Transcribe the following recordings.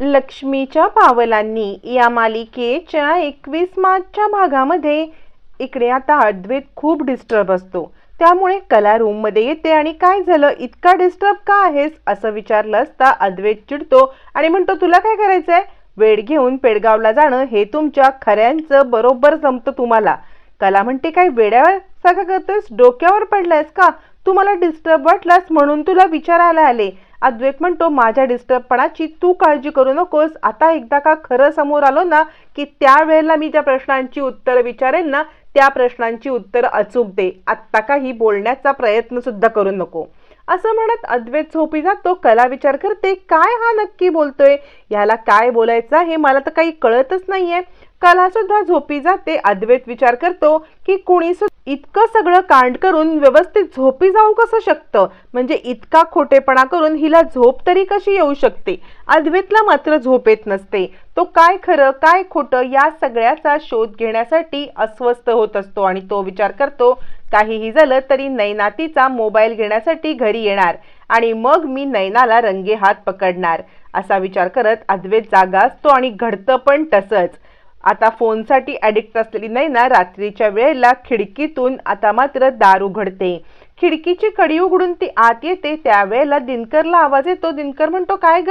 लक्ष्मीच्या पावलांनी या मालिकेच्या एकवीस मार्चच्या भागामध्ये इकडे आता अद्वैत खूप डिस्टर्ब असतो. त्यामुळे कला रूममध्ये येते आणि काय झालं? इतका डिस्टर्ब का आहेस? असं विचारलं असता अद्वैत चिडतो आणि म्हणतो तुला काय करायचंय? वेळ घेऊन पेडगावला जाणं हे तुमच्या खऱ्यांचं बरोबर जमतं तुम्हाला. कला म्हणते काय वेड्यावर सगळं करतोयस? डोक्यावर पडलायस का? तू मला डिस्टर्ब वाटलास म्हणून तुला विचारायला आले. अद्वैत म्हणतो माझ्या डिस्टर्बपणाची तू काळजी करू नकोस. आता एकदा का खरं समोर आलो ना की त्यावेळेला मी ज्या प्रश्नांची उत्तरं विचारेन ना त्या प्रश्नांची उत्तरं अचूक दे. आत्ता काही बोलण्याचा प्रयत्न सुद्धा करू नको. असं म्हणत अद्वैत झोपी जातो कला विचार करते काय हा नक्की बोलतोय? याला काय बोलायचं हे मला तर काही कळतच नाहीये. कला सुद्धा झोपी जाते. अद्वैत विचार करतो की कुणी इतकं सगळं कांड करून व्यवस्थित झोपी जाऊ कसं शकतं? म्हणजे इतका खोटेपणा करून हिला झोप तरी कशी येऊ शकते? अद्वैतला मात्र झोप येत नसते. तो काय खरं काय खोटं या सगळ्याचा शोध घेण्यासाठी अस्वस्थ होत असतो आणि तो विचार करतो काहीही झालं तरी नैनातीचा मोबाईल घेण्यासाठी घरी येणार आणि मग मी नैनाला रंगे हात पकडणार असा विचार करत अद्वैत जागा असतो आणि घडतं पण तसंच. आता फोनसाठी ॲडिक्ट असलेली नैना रात्रीच्या वेळेला खिडकीतून आता मात्र दार उघडते खिडकीची कडी उघडून ती आत येते त्यावेळेला दिनकरला आवाज येतो. दिनकर म्हणतो काय ग?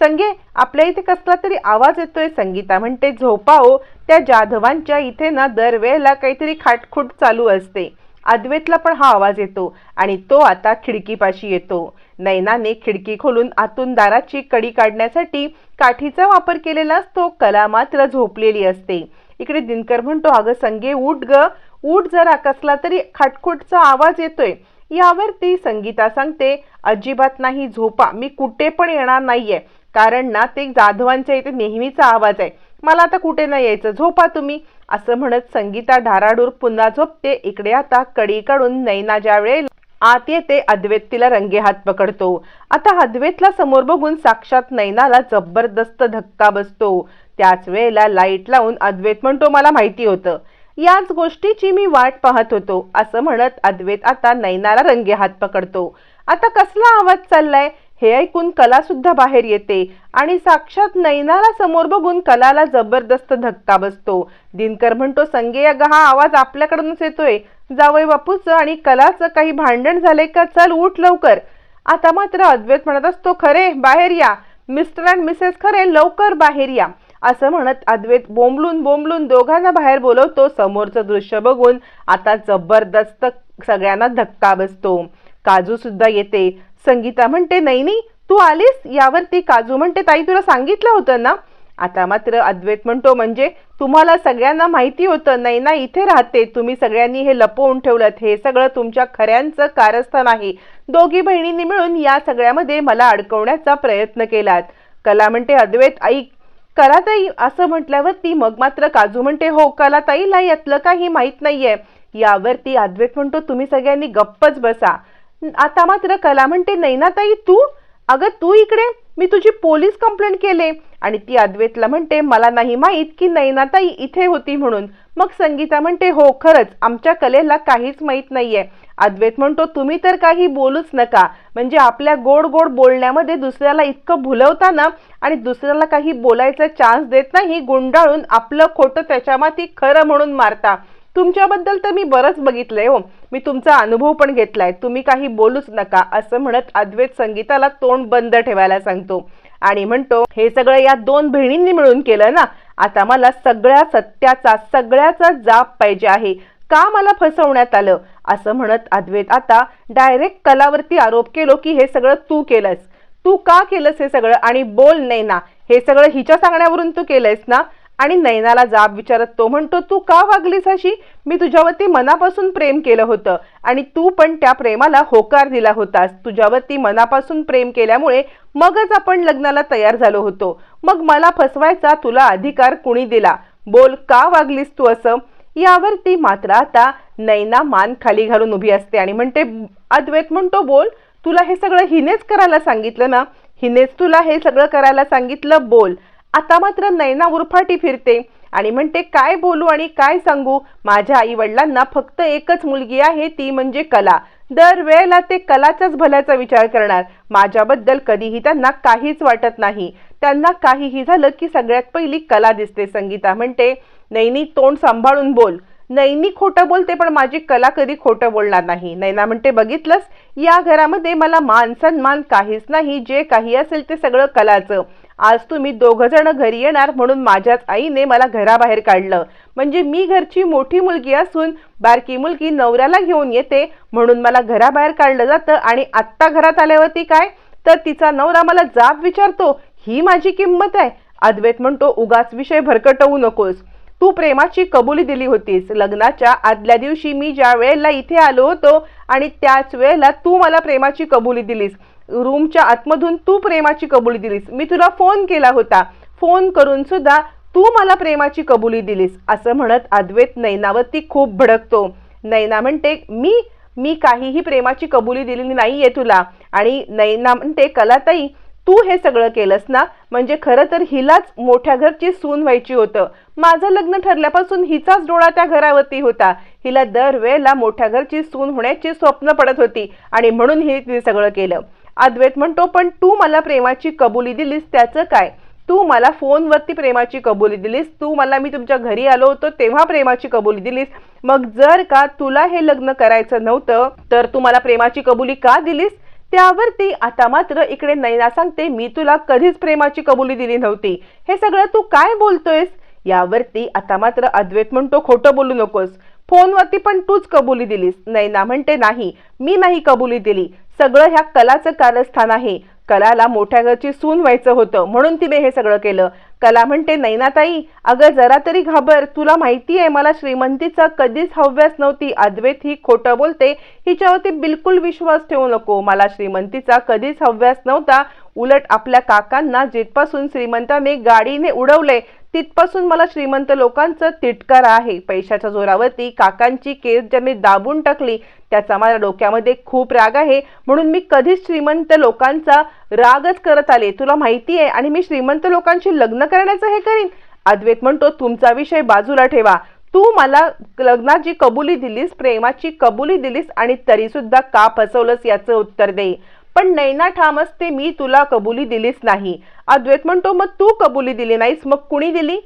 संगे आपल्या इथे कसला तरी आवाज येतोय. संगीता म्हणते झोपाओ त्या जाधवांच्या इथे ना दरवेळेला काहीतरी खाटखूट चालू असते. अद्वैतला पण हा आवाज येतो आणि तो आता खिडकीपाशी येतो. नैनाने खिडकी खोलून आतून दाराची कडी काढण्यासाठी काठीचा वापर केलेला असतो कला मात्र झोपलेली असते. इकडे दिनकर म्हणतो अगं संगे उठ ग. उठ जरा कसला तरी खाटखुटचा आवाज येतोय. यावरती संगीता सांगते अजिबात नाही झोपा. मी कुठे पण येणार नाहीये. कारण ना ते जाधवांच्या इथे नेहमीचा आवाज आहे. मला आता कुठे नाही यायचं. झोपा तुम्ही. असं म्हणत संगीता ढाराडूर पुन्हा झोपते. इकडे आता कडी काढून नैना ज्या वेळेला आत येते अद्वैत तिला रंगे हात पकडतो. आता अद्वैतला समोर बघून साक्षात नैनाला जबरदस्त धक्का बसतो. त्याच वेळेला लाइट लावून अद्वैत म्हणतो मला माहिती होतं. याच गोष्टीची मी वाट पाहत होतो. असं म्हणत अद्वैत आता नैनाला रंगे हात पकडतो. आता कसला आवाज चाललाय? हे ऐकून कला सुद्धा बाहेर येते आणि साक्षात नैनाला समोर बघून कलाला जबरदस्त धक्का बसतो. दिनकर म्हणतो संगे अगं हा आवाज आपल्याकडूनच येतोय. जावई बापूचं आणि कलाचं काही भांडण झालंय का? चल उठ लवकर. आता मात्र अद्वैत म्हणत असतो खरे बाहेर या. मिस्टर अँड मिसेस खरे लवकर बाहेर या. असं म्हणत अद्वैत बोंबलून बोंबलून दोघांना बाहेर बोलवतो. समोरचं दृश्य बघून आता जबरदस्त सगळ्यांना धक्का बसतो. काजू सुद्धा येते. संगीता म्हणते नाही नाही तू आलीस यावरती काजू म्हणते. ताई तुला सांगितलं होतं ना? आता मात्र अद्वैत म्हणतो म्हणजे तुम्हाला सगळ्यांना माहिती होतं. नाही ना इथे राहते. तुम्ही सगळ्यांनी हे लपवून ठेवलं हे सगळं तुमच्या खऱ्यांचं कारस्थान आहे. दोघी बहिणींनी मिळून या सगळ्यामध्ये मला अडकवण्याचा प्रयत्न केलात. कला म्हणते अद्वैत ऐक कलाताई असं म्हटल्यावर ती मग मात्र काजू म्हणते हो कलाताईला यातलं काही माहीत नाहीये. यावरती अद्वैत म्हणतो तुम्ही सगळ्यांनी गप्पच बसा. आता मात्र कला म्हणते नैनाताई तू? अगं तू इकडे? मी तुझी पोलीस कंप्लेंट केले. आणि ती अद्वैतला म्हणते मला नाही माहीत की नैनाताई इथे होती म्हणून. मग संगीता म्हणते हो खरंच आमच्या कलेला काहीच माहीत नाहीये. अद्वैत म्हणतो तुम्ही तर काही बोलूच नका. म्हणजे आपल्या गोड गोड बोलण्यामध्ये दुसऱ्याला इतकं भुलवता ना आणि दुसऱ्याला काही बोलायचा चान्स देत नाही गुंडाळून आपलं खोटं त्याच्या माती खरं म्हणून मारता. तुमच्याबद्दल तर मी बरंच बघितलंय हो. मी तुमचा अनुभव पण घेतलाय. तुम्ही काही बोलूच नका असं म्हणत अद्वैत संगीताला तोंड बंद ठेवायला सांगतो. आणि म्हणतो हे सगळं या दोन बहिणींनी मिळून केलं ना? आता मला सगळ्या सत्याचा सगळ्याचा जाप पाहिजे आहे. का मला फसवण्यात आलं? असं म्हणत अद्वैत आता डायरेक्ट कलावरती आरोप केलो की हे सगळं तू केलंस. तू का केलंस हे सगळं? आणि बोल नाही ना हे सगळं हिच्या सांगण्यावरून तू केलंयस ना? आणि नैनाला जाब विचारत तो म्हणतो तू का वागलीस अशी? मी तुझ्यावरती मनापासून प्रेम केलं होतं आणि तू पण त्या प्रेमाला होकार दिला होतास. तुझ्यावरती मनापासून प्रेम केल्यामुळे मगच आपण लग्नाला तयार झालो होतो. मग मला फसवायचा तुला अधिकार कुणी दिला? बोल का वागलीस तू असं? यावरती मात्र आता नैना मान खाली घालून उभी असते आणि म्हणते अद्वैत म्हणतो बोल. तुला हे सगळं हिनेच करायला सांगितलं ना? हिनेच तुला हे सगळं करायला सांगितलं? बोल. आता मात्र नैना उरफाटी फिरते. आणि म्हणते काय बोलू आणि काय सांगू? माझ्या आई वडिलांना फक्त एकच मुलगी आहे ती म्हणजे कला. दर वेळेला ते कलाच्याच भल्याचा विचार करणार. माझ्याबद्दल कधीही त्यांना काहीच वाटत नाही. त्यांना काहीही झालं की सगळ्यात पहिली कला दिसते संगीता. म्हणते नैनी तोंड सांभाळून बोल. नैनी खोटं बोलते पण माझी कला कधी खोटं बोलणार नाही. नैना म्हणते बघितलंस? या घरामध्ये मला मान सन्मान काहीच नाही. जे काही असेल ते सगळं कलाचं. आज तुम्ही दोघ जण घरी येणार म्हणून माझ्याच आईने मला घराबाहेर काढलं. म्हणजे मी घरची मोठी मुलगी असून बारकी मुलगी नवऱ्याला घेऊन येते म्हणून मला घराबाहेर काढलं जातं. आणि आत्ता घरात आल्यावरती काय? तर तिचा नवरा मला जाब विचारतो ही माझी किंमत आहे. अद्वैत म्हणतो उगाच विषय भरकटवू नकोस. तू प्रेमाची कबुली दिली होतीस. लग्नाच्या आदल्या दिवशी मी ज्या वेळेला इथे आलो होतो आणि त्याच वेळेला तू मला प्रेमाची कबुली दिलीस. रूमच्या आतमधून तू प्रेमाची कबुली दिलीस. मी तुला फोन केला होता. फोन करून सुद्धा तू मला प्रेमाची कबुली दिलीस असं म्हणत अद्वैत नैनावरती खूप भडकतो. नैना म्हणते मी मी काहीही प्रेमाची कबुली दिलेली नाहीये तुला. आणि नैना म्हणते कलाताई तू हे सगळं केलंस ना? म्हणजे खरं तर हिलाच मोठ्या घरची सून व्हायची होतं. माझं लग्न ठरल्यापासून हिचाच डोळा त्या घरावरती होता. हिला दरवेळेला मोठ्या घरची सून होण्याची स्वप्न पडत होती आणि म्हणून ही तिने सगळं केलं. अद्वैत म्हणतो पण तू मला प्रेमाची कबुली दिलीस त्याचं काय? तू मला फोनवरती प्रेमाची कबुली दिलीस तू मला मी तुमच्या घरी आलो होतो तेव्हा प्रेमाची कबुली दिलीस. मग जर का तुला हे लग्न करायचं नव्हतं तर तू मला प्रेमाची कबुली का दिलीस? त्यावरती आता मात्र इकडे नैना सांगते मी तुला कधीच प्रेमाची कबुली दिली नव्हती. हे सगळं तू काय बोलतोयस? यावरती आता मात्र अद्वैत म्हणतो खोटं बोलू नकोस. फोनवरती पण तूच कबुली दिलीस. नैना म्हणते नाही मी नाही कबुली दिली. सगळं ह्या कलाचं कारस्थान आहे. कलाला मोठ्या घरची सून व्हायचं होतं म्हणून तिने हे सगळं केलं. कला म्हणते नैनाताई अगं जरा तरी घाबर तुला माहिती आहे मला श्रीमंतीचा कधीच हव्यास नव्हती. अद्वैत ही खोटं बोलते हिच्यावरती बिलकुल विश्वास ठेवू नको. मला श्रीमंतीचा कधीच हव्यास नव्हता. उलट आपल्या काकांना जिथपासून श्रीमंताने गाडीने उडवले तिथपासून मला श्रीमंत लोकांचं तिटकार आहे. पैशाच्या जोरावरती काकांची केस ज्या मी दाबून टाकली त्याचा माझ्या डोक्यामध्ये खूप राग आहे. म्हणून मी कधीच श्रीमंत लोकांचा रागच करत आले. तुला माहिती आहे आणि मी श्रीमंत लोकांशी लग्न करण्याचं हे करीन. अद्वैत म्हणतो तुमचा विषय बाजूला ठेवा. तू मला लग्नाची कबुली दिलीस प्रेमाची कबुली दिलीस आणि तरीसुद्धा का फसवलंस याचं उत्तर दे. पण नैना ठाम असते मी तुला कबुली दिलीच नाही. अद्वैत म्हणतो मग तू कबुली दिली नाहीस मग कुणी दिली?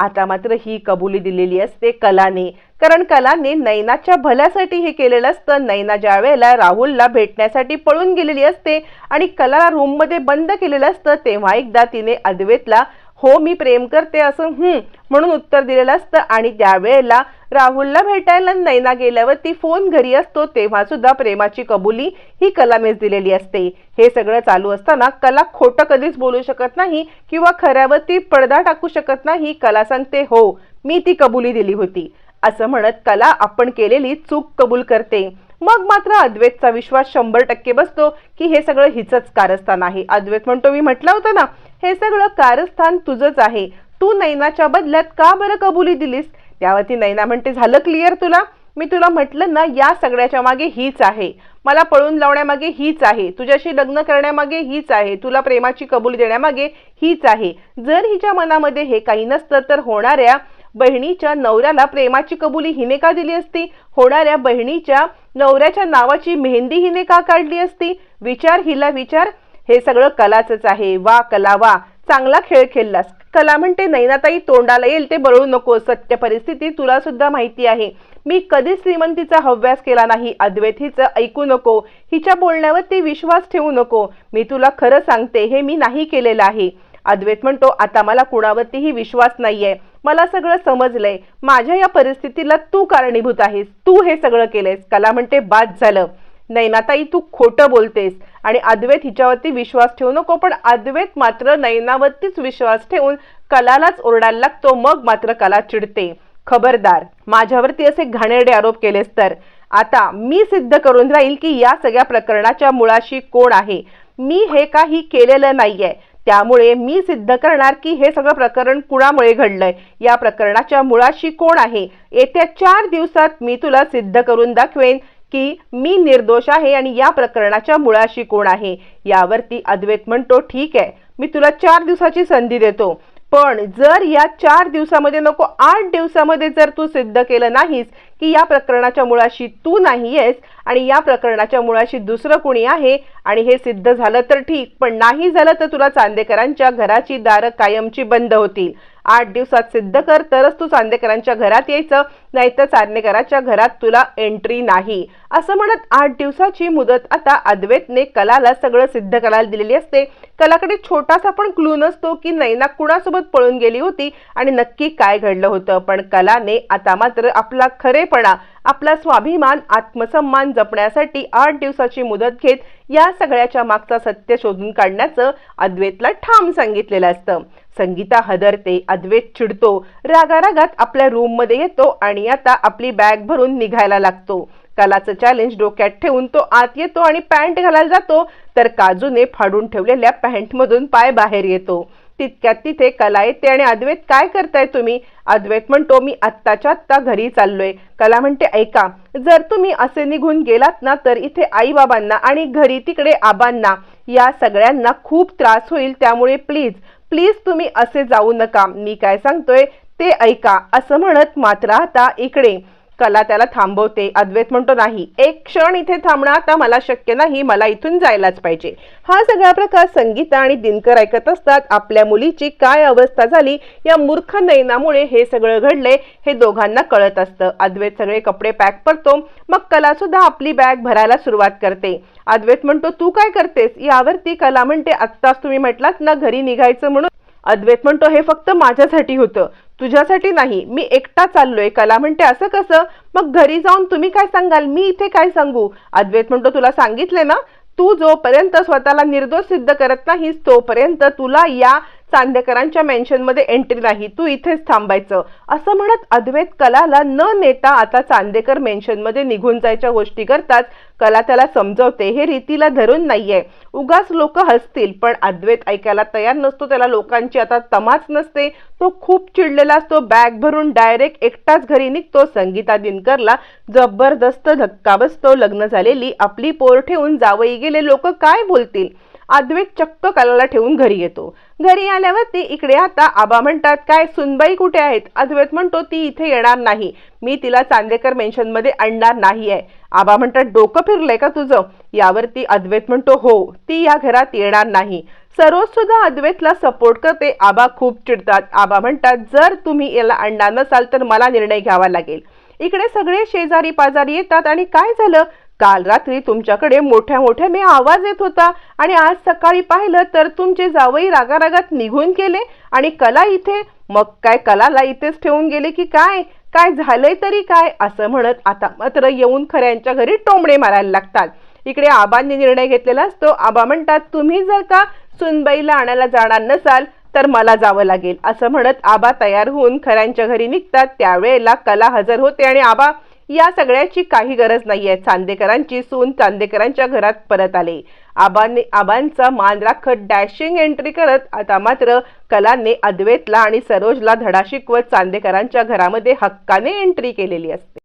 आता मात्र ही कबुली दिलेली असते कलाने. कारण कलाने नैनाच्या भल्यासाठी हे केलेलं असतं. नैना ज्या वेळेला राहुलला भेटण्यासाठी पळून गेलेली असते आणि कलाला रूममध्ये बंद केलेलं असतं तेव्हा एकदा तिने अद्वैतला हो मी प्रेम करते असं हम्म म्हणून उत्तर दिलेलं असतं. आणि त्यावेळेला राहुलला भेटायला नैना गेल्यावर ती फोन घरी असतो तेव्हा सुद्धा प्रेमाची कबुली ही कलामेच दिलेली असते. हे सगळं चालू असताना कला खोटं कधीच बोलू शकत नाही किंवा खऱ्यावरती पडदा टाकू शकत नाही. कला सांगते हो मी ती कबुली दिली होती. असं म्हणत कला आपण केलेली चूक कबूल करते. मग मात्र अद्वैतचा विश्वास शंभर टक्के बसतो की हे सगळं हिचंच कारस्थान आहे. अद्वैत म्हणतो मी म्हटलं होतं ना हे सगळं कारस्थान तुझंच आहे. तू नैनाच्या बदल्यात का बरं कबुली दिलीस? त्यावरती नैना म्हणते झालं क्लिअर तुला? मी तुला म्हटलं ना या सगळ्याच्या मागे हीच आहे. मला पळून लावण्यामागे हीच आहे. तुझ्याशी लग्न करण्यामागे हीच आहे. तुला प्रेमाची कबुली देण्यामागे हीच आहे. जर हिच्या मनामध्ये हे काही नसतं तर होणाऱ्या बहिणीच्या नवऱ्याला प्रेमाची कबुली हिने का दिली असती? होणाऱ्या बहिणीच्या नवऱ्याच्या नावाची मेहंदी हिने का काढली असती? विचार हिला विचार. हे सगळं कलाचंच आहे. वा कला वा. चांगला खेळ खेळलास. कला म्हणते नैनाताई तोंडाला येईल ते बळू नको. सत्य परिस्थिती तुला सुद्धा माहिती आहे. मी कधीच श्रीमंतीचा हव्यास केला नाही. अद्वैत हिचं ऐकू नको. हिच्या बोलण्यावरती विश्वास ठेवू नको. मी तुला खरं सांगते हे मी नाही केलेलं आहे. अद्वैत म्हणतो आता मला कुणावरतीही विश्वास नाहीये. मला सगळं समजलंय. माझ्या या परिस्थितीला तू कारणीभूत आहेस. तू हे सगळं केलंयस. कला म्हणते बाद झालं. नैनाताई तू खोटं बोलतेस. आणि अद्वैत हिच्यावरती विश्वास ठेवू नको पण अद्वैत मात्र नैनावरतीच विश्वास ठेवून कलालाच ओरडायला लागतो मग मात्र कला चिडते. खबरदार माझ्यावरती असे घाणेरडे आरोप केलेस तर. आता मी सिद्ध करून राहील की या सगळ्या प्रकरणाच्या मुळाशी कोण आहे. मी हे काही केलेलं नाहीये. त्यामुळे मी सिद्ध करणार की हे सगळं प्रकरण कुणामुळे घडलंय? या प्रकरणाच्या मुळाशी कोण आहे? येत्या चार दिवसात मी तुला सिद्ध करून दाखवेन. की मी निर्दोष आहे आणि या प्रकरणाच्या मुळाशी कोण आहे? यावरती अद्वैत म्हणतो ठीक आहे मी तुला चार दिवसाची संधी देतो. पण जर या चार दिवसामध्ये नको आठ दिवसामध्ये जर तू सिद्ध केलं नाहीस की या प्रकरणाच्या मुळाशी तू नाहीयेस आणि या प्रकरणाच्या मुळाशी दुसरं कोणी आहे आणि हे सिद्ध झालं तर ठीक पण नाही झालं तर तुला चांदेकरांच्या घराची दारं कायमची बंद होतील. आठ दिवसात सिद्ध कर तरच तू चांदेकरांच्या घरात यायचं नाहीतर चांदेकरांच्या घरात तुला एंट्री नाही. असं म्हणत आठ दिवसाची मुदत आता अद्वैतने कलाला सगळं सिद्ध करायला दिलेली असते. कलाकडे छोटासा पण क्लू नसतो की नैना कुणासोबत पळून गेली होती आणि नक्की काय घडलं होतं. पण कलाने आता मात्र आपला खरेपणा आपला स्वाभिमान आत्मसन्मान जपण्यासाठी आठ दिवसाची मुदत घेत या सगळ्याच्या मागचा सत्य शोधून काढण्याचं अद्वैतला ठाम सांगितलेलं असतं. संगीता हदरते अद्वैत चिडतो रागारागात आपल्या रूममध्ये येतो आणि आता आपली बॅग भरून निघायला लागतो. कलाचं चॅलेंज डोक्यात ठेवून तो आत येतो आणि पॅन्ट घालायला जातो तर काजूने फाडून ठेवलेल्या पॅन्टमधून पाय बाहेर येतो. तितक्यात तिथे कला येते आणि अद्वैत काय करताय तुम्ही? अद्वैत म्हणतो मी आत्ताच्या आत्ता घरी चाललोय. कला म्हणते ऐका जर तुम्ही असे निघून गेलात ना तर इथे आई बाबांना आणि घरी तिकडे आबांना या सगळ्यांना खूप त्रास होईल त्यामुळे प्लीज प्लीज तुम्ही असे जाऊ नका. मी काय सांगतोय ते ऐका असं म्हणत मात्र आता इकडे. कला त्याला थांबवते. अद्वैत म्हणतो नाही एक क्षण इथे थांबणं आता मला शक्य नाही मला इथून जायलाच पाहिजे. हा सगळा प्रकार संगीता आणि दिनकर ऐकत असतात. आपल्या मुलीची काय अवस्था झाली या मूर्ख नयनामुळे हे सगळं घडले हे दोघांना कळत असतं. अद्वैत सगळे कपडे पॅक करतो मग कला सुद्धा आपली बॅग भरायला सुरुवात करते. अद्वैत म्हणतो तू काय करतेस? यावरती कला म्हणते आत्ताच तुम्ही म्हटलात ना घरी निघायचं म्हणून. अद्वैत म्हणतो हे फक्त माझ्यासाठी होतं. तुझ्यासाठी नाही मी एकटा चाललोय. कला म्हणते असं कसं? मग घरी जाऊन तुम्ही काय सांगाल? मी इथे काय सांगू? अद्वैत म्हणतो तुला सांगितले ना? तू जोपर्यंत स्वतःला निर्दोष सिद्ध करत नाहीस तोपर्यंत तुला या चांदेकरांच्या मेन्शनमध्ये एंट्री नाही तू इथेच थांबायचं. असं म्हणत अद्वैत कलाला न नेता आता चांदेकर मेन्शनमध्ये निघून जायच्या गोष्टी करताच कला त्याला समजवते हे रीतीला धरून नाहीये. उगाच लोक हसतील पण अद्वैत ऐकायला तयार नसतो त्याला लोकांची आता तमाच नसते. तो खूप चिडलेला असतो बॅग भरून डायरेक्ट एकटाच घरी निघतो. संगीता दिनकरला जबरदस्त धक्का बसतो. लग्न झालेली आपली पोर ठेवून जावई गेले लोक काय बोलतील? अद्वैत चक्क कलाला ठेवून घरी येतो. घरी आल्यावरती इकडे आता आबा म्हणतात काय सुनबाई कुठे आहेत? अद्वैत म्हणतो ती इथे येणार नाही. मी तिला चांदेकर मेन्शनमध्ये आणणार नाही आहे आबा म्हणतात डोकं फिरलंय का तुझं? यावरती अद्वैत म्हणतो हो ती या घरात येणार नाही. सरोज सुद्धा अद्वैतला सपोर्ट करते आबा खूप चिडतात. आबा म्हणतात जर तुम्ही याला आणणार नसाल तर मला निर्णय घ्यावा लागेल. इकडे सगळे शेजारी पाजारी येतात आणि काय झालं? काल रात्री तुमच्याकडे मोठ्या मोठ्या मी आवाज येत होता. आणि आज सकाळी पाहिलं तर तुमचे जावई रागारागात निघून गेले. आणि कला इथे मग काय कलाला इथेच ठेवून गेले की काय? काय झालंय तरी काय? असं म्हणत आता मात्र येऊन खऱ्यांच्या घरी टोमणे मारायला लागतात. इकडे आबांनी निर्णय घेतलेला असतो. आबा म्हणतात तुम्ही जर का सुनबाईला आणायला जाणार नसाल तर मला जावं लागेल. असं म्हणत आबा तयार होऊन खऱ्यांच्या घरी निघतात. त्यावेळेला कला हजर होते आणि आबा या सगळ्याची काही गरज नाहीये. चांदेकरांची सून चांदेकरांच्या घरात परत आले. आबाने आबांचा मान राखत डॅशिंग एंट्री करत आता मात्र कलाने अद्वैतला आणि सरोजला धडा शिकवत चांदेकरांच्या घरामध्ये हक्काने एंट्री केलेली असते.